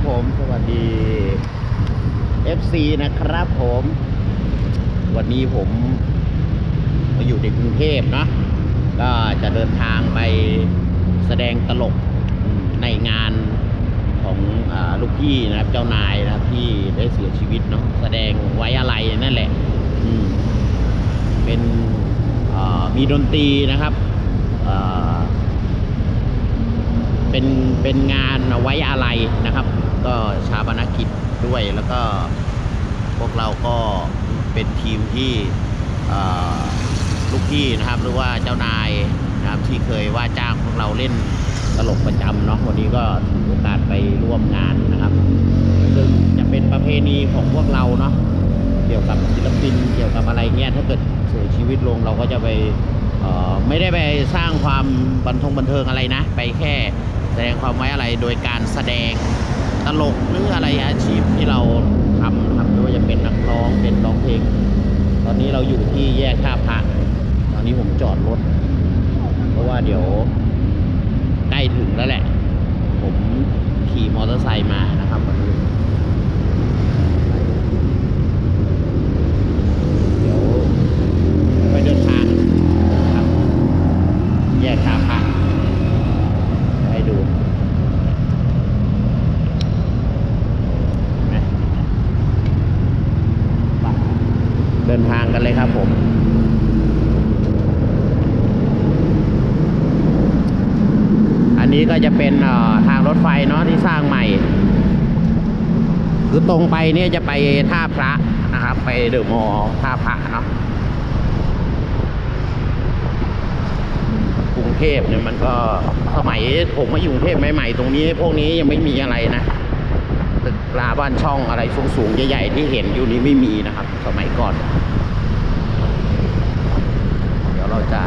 ับผม สวัสดี FC นะครับผม วันนี้ผมมาอยู่ในกรุงเทพเนาะก็จะเดินทางไปแสดงตลกในงานของอลูกพี่นะครับ เจ้านายนะครับที่ได้เสียชีวิตเนาะแสดงไว้อะไรนั่นแหละเป็นมีดนตรีนะครับเป็นเป็นงานไว้อะไรนะครับ ก็ชาปนกิจด้วยแล้วก็พวกเราก็เป็นทีมที่ลูกพี่นะครับ หรือว่าเจ้านายนะครับที่เคยว่าจ้างพวกเราเล่นตลกประจำเนาะวันนี้ก็ถือโอกาสไปร่วมงานนะครับ ซึ่งจะเป็นประเพณีของพวกเราเนาะเกี่ยวกับศิลปินเกี่ยวกับอะไรเงี้ยถ้าเกิดเสียชีวิตลงเราก็จะไปไม่ได้ไปสร้างความบันทงบันเทิงอะไรนะ ไปแค่แสดงความไว้อะไรโดยการแสดง ตลกหรืออะไรอาชีพที่เราทำนะครับไม่ว่าจะเป็นนักร้องเป็นร้องเพลง ตอนนี้เราอยู่ที่แยกท่าพระตอนนี้ผมจอดรถ เพราะว่าเดี๋ยวใกล้ถึงแล้วแหละ ผมขี่มอเตอร์ไซค์มานะครับวันนี้เดี๋ยวไปเดินทางนะครับ แยกท่าพระให้ดูเห็นไหมไปเดินทางกันเลยครับผม อันนี้ก็จะเป็นเอ่อทางรถไฟเนาะที่สร้างใหม่ คือตรงไป เนี่ยจะไปท่าพระนะครับ ไปเดอะมอลล์ท่าพระเนาะกรุงเทพเนี่ยมันก็สมัยผมมาอยู่กรุงเทพใหม่ๆตรงนี้ พวกนี้ยังไม่มีอะไรนะตึกราบ้านช่องอะไรสูงๆใหญ่ๆที่เห็นอยู่นี้ไม่มีนะครับ สมัยก่อน เดี๋ยวเราจะ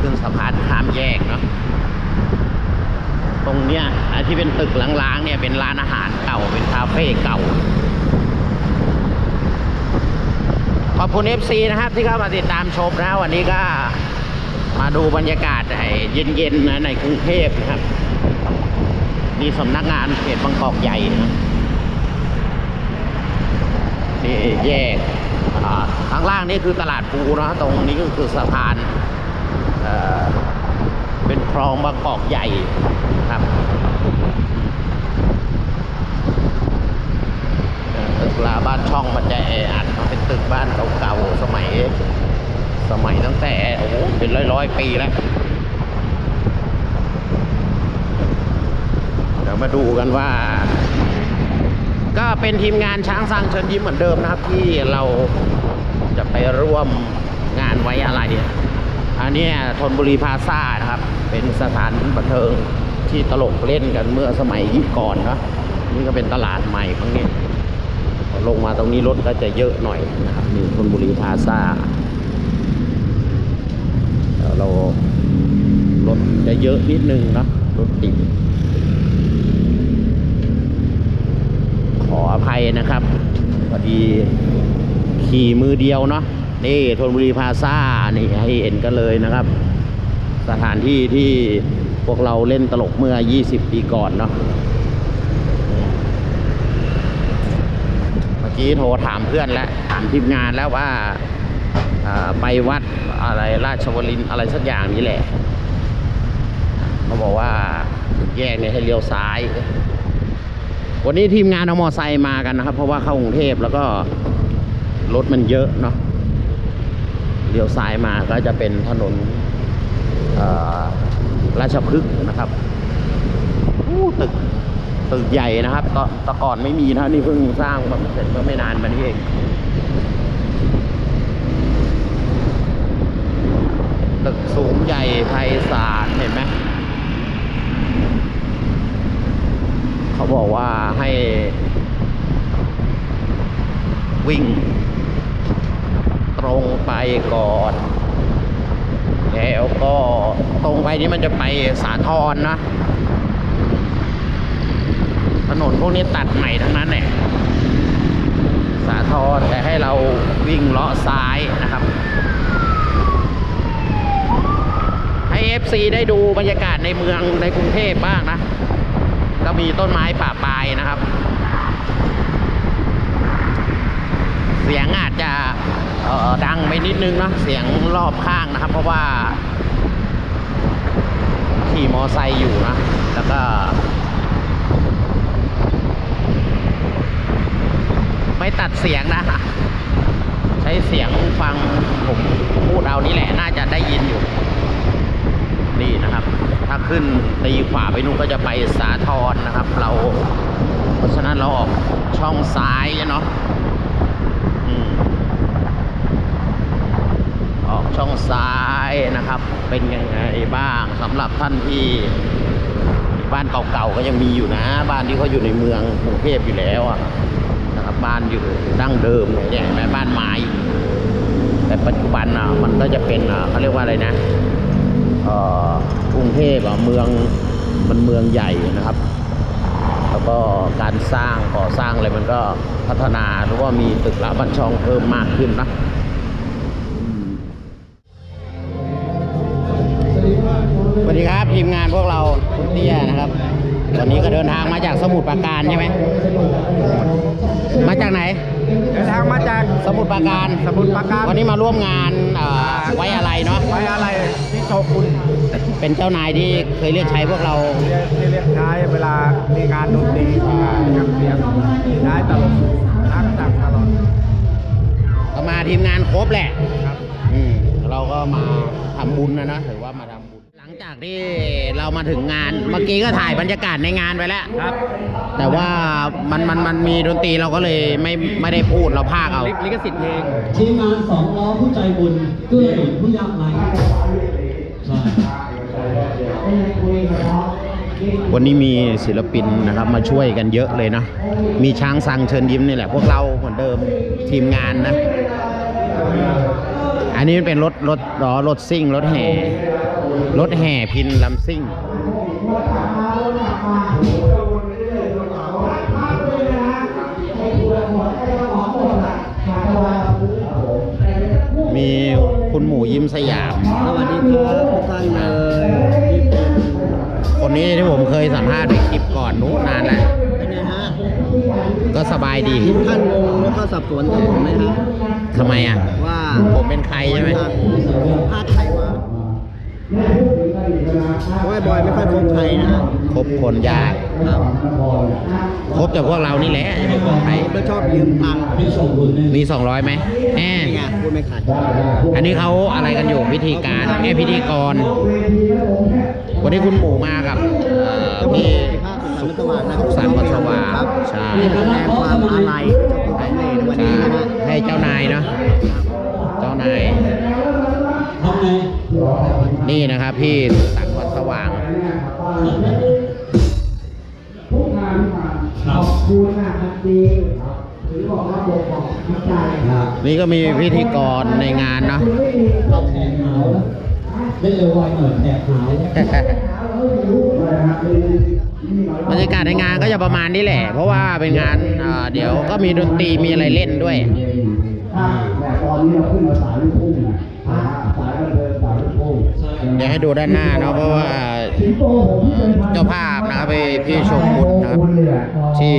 ขึ้นสะพานข้ามแยกเนาะตรงเนี้ยที่เป็นตึกล้างๆเนี่ยเป็นร้านอาหารเก่าเป็นคาเฟ่เก่า ขอบคุณ FC นะครับที่เข้ามาติดตามชมนะวันนี้ก็มาดูบรรยากาศเย็นๆนะในกรุงเทพนะครับนี่สำนักงานเขตบางกอกใหญ่นะนี่แยกข้างล่างนี่คือตลาดปูนะตรงนี้ก็คือสะพานเเป็นคลองบางกอกใหญ่ครับตึกลาบ้านช่องมันจะแออัดมันเป็นตึกบ้านเก่าๆสมัย สมัยตั้งแต่โอ้โหเป็น ร้อยปีแล้วเดี๋ยวมาดูกันว่า ก็เป็นทีมงานช้างสร้างเชิญยิ้มเหมือนเดิมนะครับ ที่เราจะไปร่วมงานไว้อะไร อันนี้ยธนบุรีพาซ่านะครับ เป็นสถานบันเทิงที่ตลกเล่นกันเมื่อสมัยก่อนนะนี่ก็เป็นตลาดใหม่ครั้งนี้ลงมาตรงนี้รถก็จะเยอะหน่อยนะครับนี่ธนบุรีพาซ่า เรารถจะเยอะนิดนึงนะรถติด ขออภัยนะครับพอดีขี่มือเดียวเนาะนี่ธนบุรีพาซ่านี่ให้เห็นกันเลยนะครับ สถานที่ที่พวกเราเล่นตลกเมื่อ 20 ปีก่อนเนาะเมื่อกี้โทรถามเพื่อนแล้วถามทีมงานแล้วว่า ไปวัดอะไรราชวรินอะไรสักอย่างนี้แหละ เขาบอกว่าแยกเนี่ยให้เลี้ยวซ้าย วันนี้ทีมงานเอามอไซค์มากันนะครับ เพราะว่าเข้ากรุงเทพแล้วก็รถมันเยอะเนาะเลี้ยวซ้ายมาก็จะเป็นถนนราชพฤกษ์นะครับตึกตึกใหญ่นะครับตะก่อนไม่มีนะนี่เพิ่งสร้างมาเสร็จเมื่อไม่นานมานี้เอง ตึกสูงใหญ่ไพศาลเห็นไหมเขาบอกว่าให้ วิ่ง ตรงไปก่อน แล้วก็ตรงไปนี้มันจะไปสาทรนะ ถนนพวกนี้ตัดใหม่ทั้งนั้นแหละสาทรแต่ให้เราวิ่งเลาะซ้ายนะครับ ให้ FC ได้ดูบรรยากาศในเมืองในกรุงเทพบ้างนะ ก็มีต้นไม้ป่าปลายนะครับ เสียงอาจจะดังไปนิดนึงนะเสียงรอบข้างนะครับ เพราะว่า ขี่มอไซค์อยู่นะ แล้วก็ ขึ้นตีขวาไปนู่นก็จะไปสาทรนะครับ เราเพราะฉะนั้นเราออกช่องซ้ายเนาะออกช่องซ้ายนะครับ เป็นยังไงบ้างสำหรับท่านที่บ้านเก่าๆก็ยังมีอยู่นะ บ้านที่เขาอยู่ในเมืองกรุงเทพอยู่แล้วนะครับบ้านอยู่ดั้งเดิมเลยเนี่ยเห็นไหมบ้านไม้แต่ปัจจุบันอะมันก็จะเป็นเขาเรียกว่าอะไรนะ กรุงเทพอะเมืองมันเมืองใหญ่นะครับ แล้วก็การสร้างก่อสร้างอะไรมันก็พัฒนาหรือว่ามีตึกรามบัญชองเพิ่มมากขึ้นนะสวัสดีครับทีมงานพวกเราคุณเตี้ยนะครับวันนี้ก็เดินทางมาจากสมุทรปราการใช่ไหม มาจากไหน เดินทางมาจากสมุทรปราการ สมุทรปราการ วันนี้มาร่วมงานเอ่อไว้อะไรเนาะ ไว้อะไรที่ โชกุนเป็นเจ้านายที่เคยเรียกใช้พวกเราเรียกที่เรียกใช้เวลามีงานดนตรีมีงานเสียงใช้ตลอดนักสั่งตลอดก็มาทีมงานครบแหละครับอืมเราก็มาทำบุญนะนะถือว่ามาทำบุญ หลังจากที่เรามาถึงงานเมื่อกี้ก็ถ่ายบรรยากาศในงานไปแล้วครับ แต่ว่ามันมันมันมีดนตรีเราก็เลยไม่ไม่ได้พูดเราพากเอาลิขสิทธิ์เพลงทีมงานสองล้อผู้ใจบุญเกื้อหนุนผู้ยากไร้ใช่ วันนี้มีศิลปินนะครับมาช่วยกันเยอะเลยนะ มีช้างสังเชิญยิ้มนี่แหละ พวกเราเหมือนเดิมทีมงานนะ อันนี้มันเป็นรถรถล้อรถซิ่ง รถแห่ รถแห่พินลำซิ่งมี คุณหมูยิ้มสยาม สวัสดีครับทุกท่านเลยคนนี้ที่ผมเคยสัมภาษณ์ในคลิปก่อนนู้นนานแล้วเป็นไงฮะก็สบายดีท่านงงแล้วก็สับสนผมไหมฮะทำไมอะ ว่าผมเป็นใครใช่ไหมพาดใครวะเพราะไอ้บอยไม่ค่อยคบใครนะฮะคบคนยาก ครับคบแต่พวกเรานี่แหละจะเป็นคนไทยแล้วชอบยืมตังค์ที่ส่งบุญเนี่ยมี200ไหมแหมนี่ไงพูดไม่ขาดอันนี้เขาอะไรกันอยู่พิธีการแค่พิธีกร วันนี้คุณหมูมากับเอ่อพี่สุขสันต์วันสว่างนะสุขสันต์วันสว่างครับใช่แสดงความอาลัยเจ้าคุณไก่เมย์ในวันใช่นี้นะฮะให้เจ้านายเนาะเจ้านายทำไงนี่นะครับพี่ นี่ก็มีพิธีกรในงานเนาะเราแทงหาวนะได้เร็วไวหน่อยแทงหาวบรรยากาศในงานก็จะประมาณนี้แหละ เพราะว่าเป็นงานเอ่อเดี๋ยวก็มีดนตรีมีอะไรเล่นด้วยแต่ตอนนี้เราขึ้นมาสายลูกทุ่งนะสายบันเทิงสายลูกทุ่ง เดี๋ยวให้ดูด้านหน้าเนาะเพราะว่าสิงโตผมที่เป็นพันเจ้าภาพนะครับพี่พี่ชมบุญนะครับที่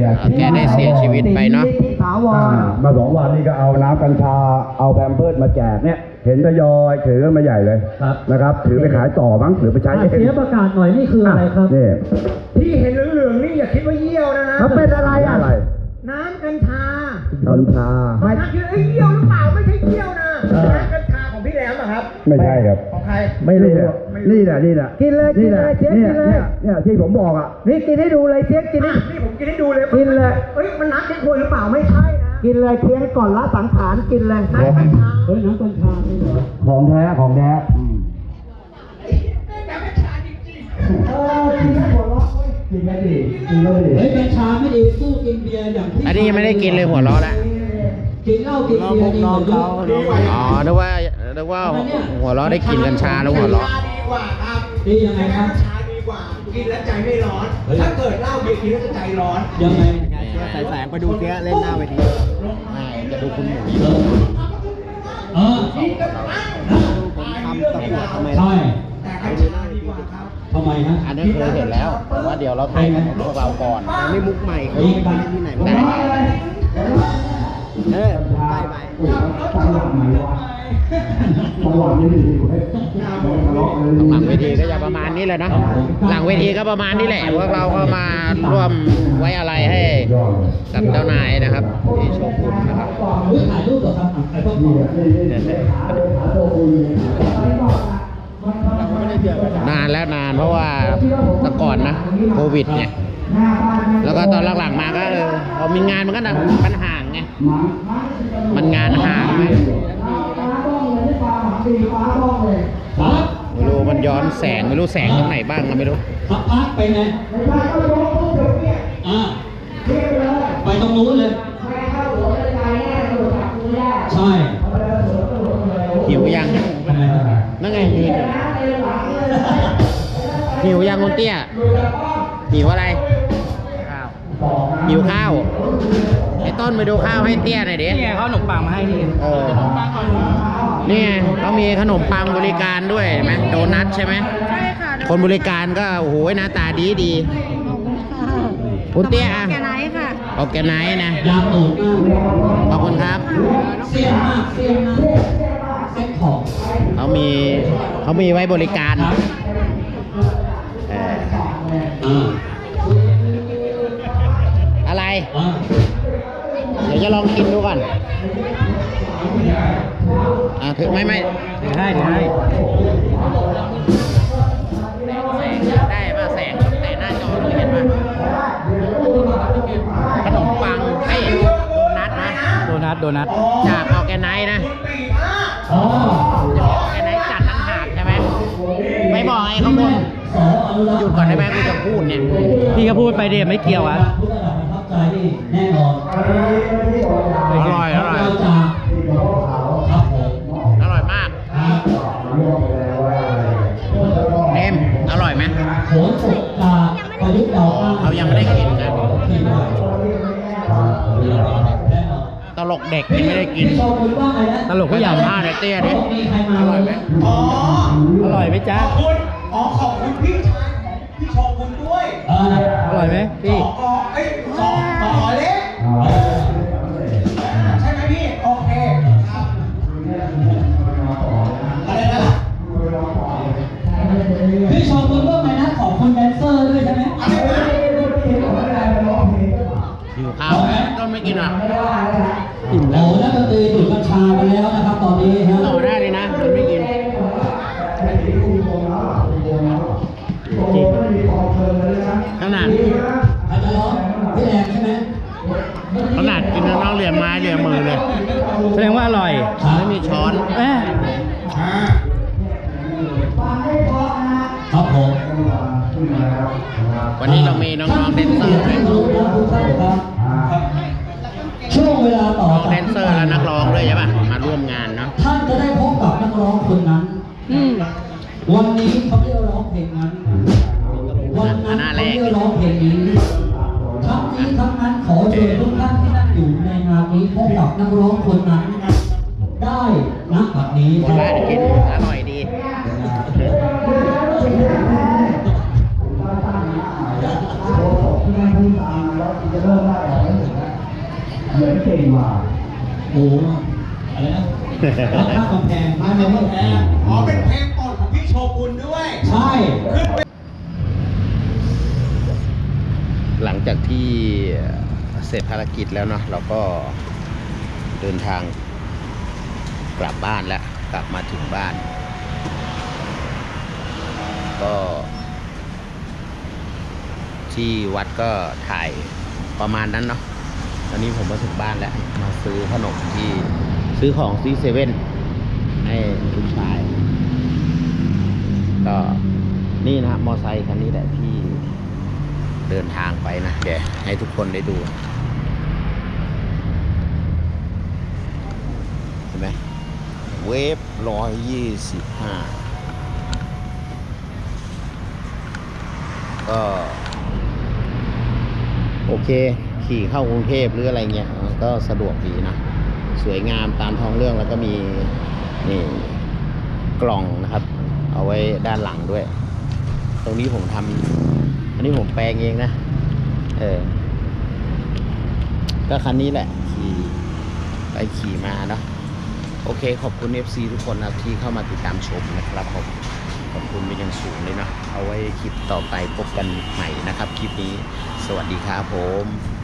เอ่อแกได้เสียชีวิตไปเนาะถาวอ่ารมาสองวันนี้ก็เอาน้ำกัญชาเอาแพมเพิร์ดมาแจกเนี่ยเห็นทยอยถือกันมาใหญ่เลยนะครับ ถือไปขายต่อมั้งหรือไปใช้เองเสียประกาศหน่อยนี่คืออะไรครับนี่ที่เห็นเหลืองๆนี่อย่าคิดว่าเยี่ยวนะฮะเขาเป็นอะไรอะอะไรน้ำกัญชากัญชาไม่คิดว่าเอ้ยเยี่ยวหรือเปล่าไม่ใช่เยี่ยวนะน้ำกัญ ไม่ใช่ครับ ของใคร ไม่รู้นี่แหละนี่แหละกินเลยนี่แหละกินเลยเจ๊เนี่ยกินเลยเนี่ยเนี่ยที่ผมบอกอะ นี่กินให้ดูเลยเทียงกินนี่นี่ผมกินให้ดูเลยกินเลย เฮ้ย มันน้ำเก๊กฮวยหรือเปล่า ไม่ใช่นะกินเลยเทียงก่อนละสังขารกินเลยน้ำกัญชาเฮ้ยน้ำกัญชาไม่เหรอของแท้ของแท้อืมกินไม่ดีกินไม่ดีเฮ้ยกัญชาไม่ดีสู้กินเบียร์อย่างที่อันนี้ยังไม่ได้กินเลยหัวเร้อแล้วกินเหล้ากินเบียร์ดีกว่าเยอะ อ๋อนึกว่า นึกว่าหัวเร้อได้กินกัญชาแล้วหัวเร้อดีกว่าครับดียังไงครับ ชาดีกว่า กินแล้วใจไม่ร้อน ถ้าเกิดเหล้าเบียร์กินแล้วจะใจร้อนยังไงใส่แสงไปดูเสียเล่นหน้าเวทีไม่จะดูคุณหมูเออผมทำตำรวจทำไมใช่แต่กัญชาดีกว่าครับ ทำไมฮะอันนี้เคยเห็นแล้วแต่ว่าเดี๋ยวเราถ่ายของพวกเราก่อนไม่มุกใหม่เขาอีกไม่ได้ที่ไหนได้เออใกล้ไป จังหวะไหนวะจังหวะนี้ดีเว้ยทะเลาะกันเลยหลังเวทีก็จะประมาณนี้แหละนะ หลังเวทีก็ประมาณนี้แหละ พวกเราก็มาร่วมไว้อะไรให้ยอดเลยกับเจ้านายนะครับที่โชกุนนะครับเฮ้ยถ่ายรูปเหรอครับอะถ่ายรูปก่อนนานแล้วนานเพราะว่าแต่ก่อนนะโควิดเนี่ยแล้วก็ตอนหลังๆมาก็เออพอมีงานมันก็นะมันห่างไงมันงานห่างไหม ครับไม่รู้มันย้อนแสงไม่รู้แสงตรงไหนบ้างก็ไม่รู้สักพักไปไงอ่าไปตรงนู้นเลยใช่หิวยังเป็นไงครับนั่นไงยืนอยู่หิวยังคุณเตี้ยหิวอะไรหิวข้าวไอ้ต้นไปดูข้าวให้เตี้ยหน่อยดินี่ไงเขาขนมปังมาให้นี่เออนี่ ไงเขามีขนมปังบริการด้วยเห็นไหมโดนัทใช่ไหมใช่ค่ะคนบริการก็โอ้โหหน้าตาดีดีคุณเตี้ยอะแกไนท์ค่ะออกแกไนท์นะยาวตูดมากขอบคุณครับเสี้ยนมากเสี้ยนมากเส้นของเขามีเขามีไว้บริการครับเอออ่าอะไรอ่าเดี๋ยวจะลองกินดูก่อน อ่าถือไม่ไม่ถือให้ถือให้แสงได้ป่ะแสงแต่หน้าจอเลยเห็นป่ะขนมปังไอ้โดนัทนะโดนัทโดนัทจากออร์แกไนซ์นะอ๋อจะบอกออร์แกไนซ์จัดตั้งหากใช่ไหมไม่บอกไอ้ข้างบนสออนุรักษ์หยุดก่อนได้ไหมกูจะพูดเนี่ยพี่ก็พูดไปเดี๋ยวไม่เกี่ยวอะพุทธระดับประทับใจนี่แน่นอนอร่อยอร่อย โขนสุกจากประยุกต์ดอกอ้เขายังไม่ได้กินนะกินด้วยแน่นอนตลกเด็กยังไม่ได้กินพี่โชกุนว่าไงนะตลกผู้ใหญ่ผ้าเดี๋ยวเตี้ยดิมีใครมาอร่อยไหมอ๋อ อร่อยไหมจ๊ะ ขอบคุณ อ๋อ ขอบคุณพี่ชายของพี่โชกุนด้วยเอออร่อยไหมสพี่ออเอ้ยสอสอเล็ก วันนี้เขาไม่ได้ร้องเพลงนั้น วันนั้นเขาไม่ได้ร้องเพลงนี้ทั้งนี้ทั้งนั้นขอเชิญทุกท่านที่นั่งอยู่ในงานนี้พบกับนักร้องคนนั้น ได้ณบัดนี้หมดแล้วเดี๋ยวกินอร่อยดีเหมือนเก่งว่ะโอ้อะไรนะรักข้ามกำแพงไม่ไม่ไม่แพ้อ๋อเป็นเพลงโปรดของ พี่โชกุนด้วย ใช่ หลังจากที่เสร็จภารกิจแล้วเนาะเราก็เดินทางกลับบ้านแล้ว กลับมาถึงบ้าน ก็ที่วัดก็ถ่ายประมาณนั้นเนาะ ตอนนี้ผมมาถึงบ้านแล้ว มาซื้อขนมที่ซื้อของที่เซเว่นให้ลูกชาย ก็นี่นะมอไซค์คันนี้แหละที่เดินทางไปนะเดี๋ยวให้ทุกคนได้ดูเห็นไหมเวฟร้อยยี่สิบห้าก็โอเค ขี่เข้ากรุงเทพหรืออะไรเงี้ย ก็สะดวกดีนะ สวยงามตามท้องเรื่องแล้วก็มีนี่กล่องนะครับ เอาไว้ด้านหลังด้วย ตรงนี้ผมทำอันนี้ผมแปลงเองนะ เออ ก็คันนี้แหละ ขี่ไปขี่มาเนาะโอเค ขอบคุณ FC ทุกคนนะที่เข้ามาติดตามชมนะครับผมขอบคุณเป็นอย่างสูงเลยเนาะเอาไว้คลิปต่อไปพบกันใหม่นะครับ คลิปนี้ สวัสดีครับผม